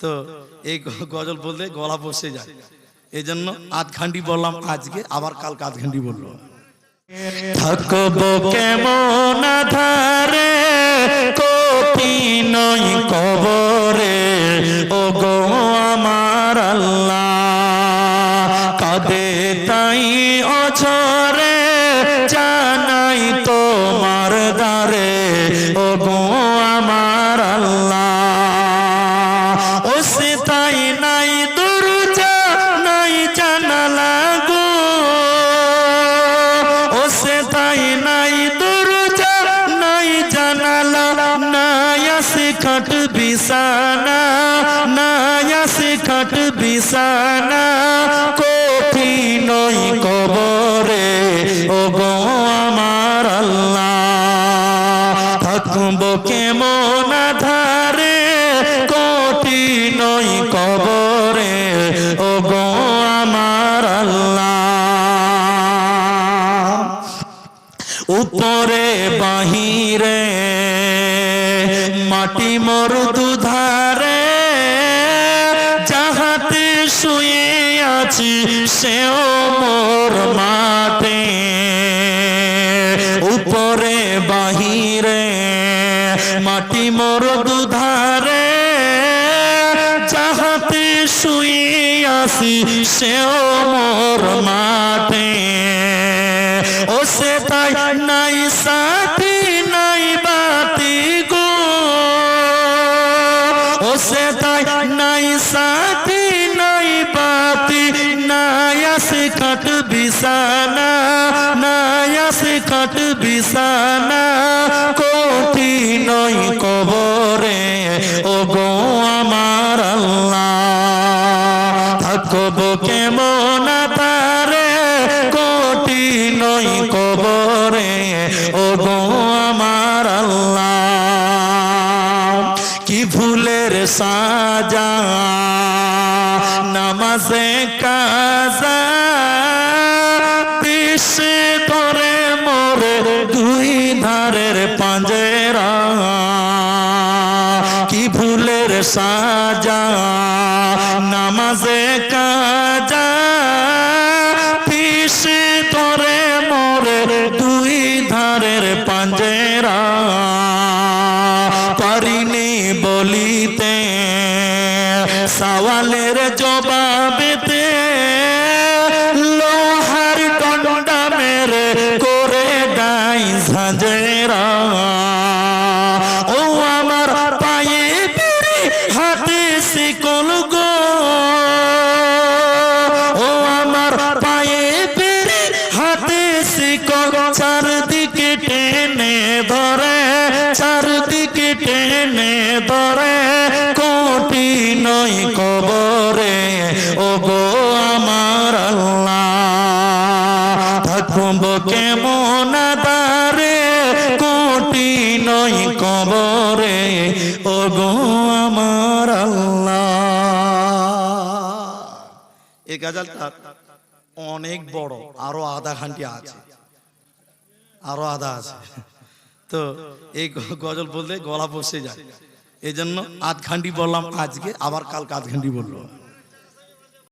তো এই গজল বললে গলা বসে যায়। এই জন্য আধ ঘান্টি বললাম, আজকে আবার কালকে আধ ঘান্টি বলল থাকব কেমন ধারে নই কবরে। ও গো আমার আল্লাহ, কাদে তাই অছরে জানাই তোমার দারে ও গো খাট বিছানা নাই আসে খাট বিছানা কোঠি নই কবরে ও গো আমার আল্লাহ থাকব কেমন ধারে কোটি নই কবরে ও আমার আল্লাহ উপরে বাহিরে মাটি মর দুধারে, যাহাতে শুয়ে আছি, সেও মোর মাঠে। উপরে, বাহিরে, মাটি মর দুধারে, যাহাতে শুয়ে আছি, সেও মোর মাঠে। বিছানা নাই আসে খাট বিছানা, কোটি নই কবরে ও গো আমার আল্লাহ। থাকব কেমন তারে কোটি নই কবরে ও গো আমার কি ভুলের সাজা, নামাজে কাজা ধারের পাঞ্জেরা, কি ভুলের সাজা, নামাজে কাজা, পিসে ধরে মোরে দুই ধারের পাঞ্জেরা, পারিনি বলিতে, সওয়ালের জবাবেতে টেনে ধরে কোটি নই কবরে। ও আমার থাকব কেমন দারে কোটি নই কবরে। ও গো আমার আল্লাহ। গাজালটা অনেক বড়, আরও আধা ঘণ্টা আছে, আরও আধা আছে। তো এই গজল বললে গলা বসে যায়। এই জন্য আধ ঘান্ডি বললাম আজকে, আবার কালকে আধ ঘান্ডি বলল